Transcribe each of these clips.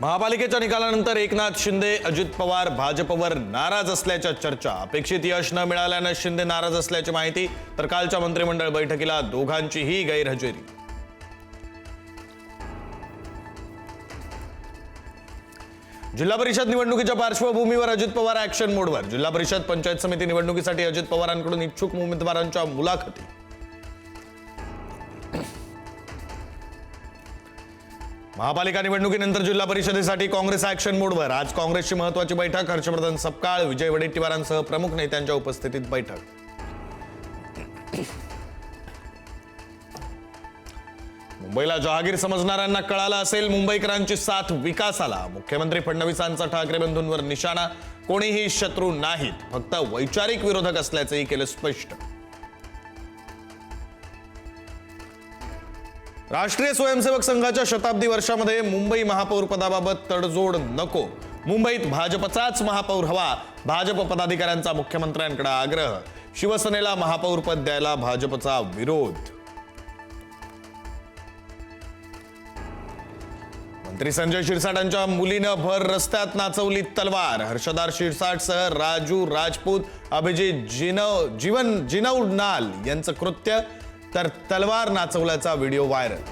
महापालिकेच्या निकालानंतर एकनाथ शिंदे अजित पवार भाजपवर नाराज असल्याच्या चर्चा. अपेक्षित यश न मिळाल्यानं शिंदे नाराज असल्याची माहिती तर कालच्या मंत्रिमंडळ बैठकीला दोघांचीही गैरहजेरी. जिल्हा परिषद निवडणुकीच्या पार्श्वभूमीवर अजित पवार ऍक्शन मोडवर जिल्हा परिषद पंचायत समिती निवडणुकीसाठी अजित पवारांकडून इच्छुक उमेदवारांच्या मुलाखती. महापालिका निवडणुकीनंतर जिल्हा परिषदेसाठी काँग्रेस ऍक्शन मोडवर आज काँग्रेसची महत्वाची बैठक. हर्षवर्धन सपकाळ विजय वडेट्टीवारांसह प्रमुख नेत्यांच्या उपस्थितीत बैठक. मुंबईला जहागीर समजणाऱ्यांना कळालं असेल मुंबईकरांची साथ विकासाला. मुख्यमंत्री फडणवीसांचा ठाकरे बंधूंवर निशाणा. कोणीही शत्रू नाहीत. फक्त वैचारिक विरोधक असल्याचंही केलं स्पष्ट. राष्ट्रीय स्वयंसेवक संघाच्या शताब्दी वर्षामध्ये मुंबई महापौर पदाबाबत तडजोड नको. मुंबईत भाजपचाच महापौर हवा. भाजप पदाधिकाऱ्यांचा मुख्यमंत्र्यांकडे आग्रह. शिवसेनेला महापौर पद द्यायला भाजपचा विरोध. मंत्री संजय शिरसाटांच्या मुलीनं भर रस्त्यात नाचवली तलवार. हर्षदार शिरसाटसह राजू राजपूत अभिजित जिनव जीवन जिनवनाल यांचं कृत्य तर तलवार नाचवल्याचा व्हिडिओ व्हायरल.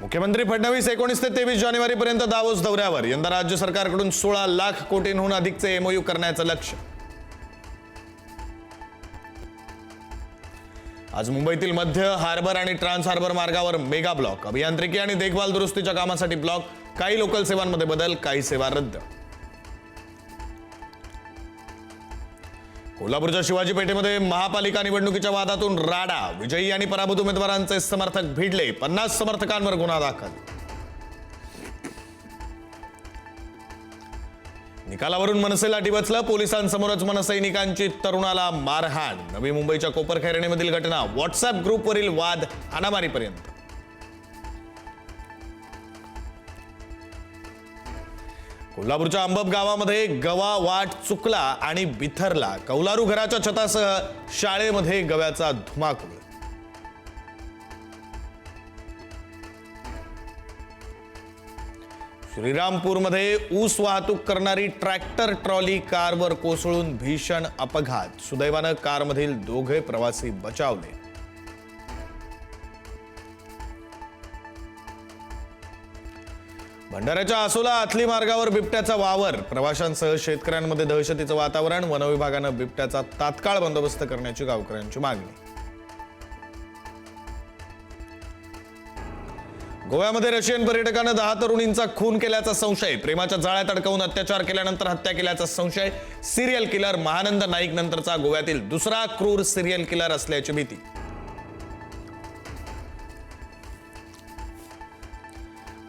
मुख्यमंत्री फडणवीस एकोणीस ते तेवीस जानेवारी पर्यंत दावोस दौऱ्यावर. यंदा राज्य सरकारकडून सोळा लाख कोटींहून अधिकचे एमओयू करण्याचं लक्ष आज मुंबईतील मध्य हार्बर आणि ट्रान्स हार्बर मार्गावर मेगा ब्लॉक. अभियांत्रिकी आणि देखभाल दुरुस्तीच्या कामासाठी ब्लॉक काही लोकल सेवांमध्ये बदल काही सेवा रद्द. कोल्हापूरच्या शिवाजी पेठेमध्ये महापालिका निवडणुकीच्या वादातून राडा विजयी आणि पराभूत उमेदवारांचे समर्थक भिडले पन्नास समर्थकांवर गुन्हा दाखल. निकालावरून मनसेला लाठी पोलिसांसमोरच मनसैनिकांची तरुणाला मारहाण. नवी मुंबईच्या कोपरखैरणीमधील घटना. व्हॉट्सअप ग्रुपवरील वाद हाणामारीपर्यंत. कोल्हापूरच्या अंबब गावामध्ये गवा वाट चुकला आणि बिथरला. कौलारू घराच्या छतासह शाळेमध्ये गव्याचा धुमाकूळ श्रीरामपूरमध्ये ऊस वाहतूक करणारी ट्रॅक्टर ट्रॉली कारवर कोसळून भीषण अपघात. सुदैवानं कारमधील दोघे प्रवासी बचावले. भंडाऱ्याच्या आसोला आतली मार्गावर बिबट्याचा वावर. प्रवाशांसह शेतकऱ्यांमध्ये दहशतीचं वातावरण. वनविभागानं बिबट्याचा तात्काळ बंदोबस्त करण्याची गावकऱ्यांची मागणी. गोव्यामध्ये रशियन पर्यटकानं दहा तरुणींचा खून केल्याचा संशय. प्रेमाच्या जाळ्यात अडकवून अत्याचार केल्यानंतर हत्या केल्याचा संशय. सिरियल किलर महानंद नाईक नंतरचा गोव्यातील दुसरा क्रूर सिरियल किलर असल्याची भीती.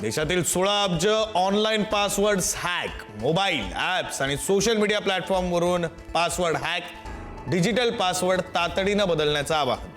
देशातील सोळा अब्ज online password hack mobile apps आणि सोशल मीडिया प्लॅटफॉर्मवरून पासवर्ड हॅक डिजिटल पासवर्ड तातडीनं बदलण्याचं आवाहन.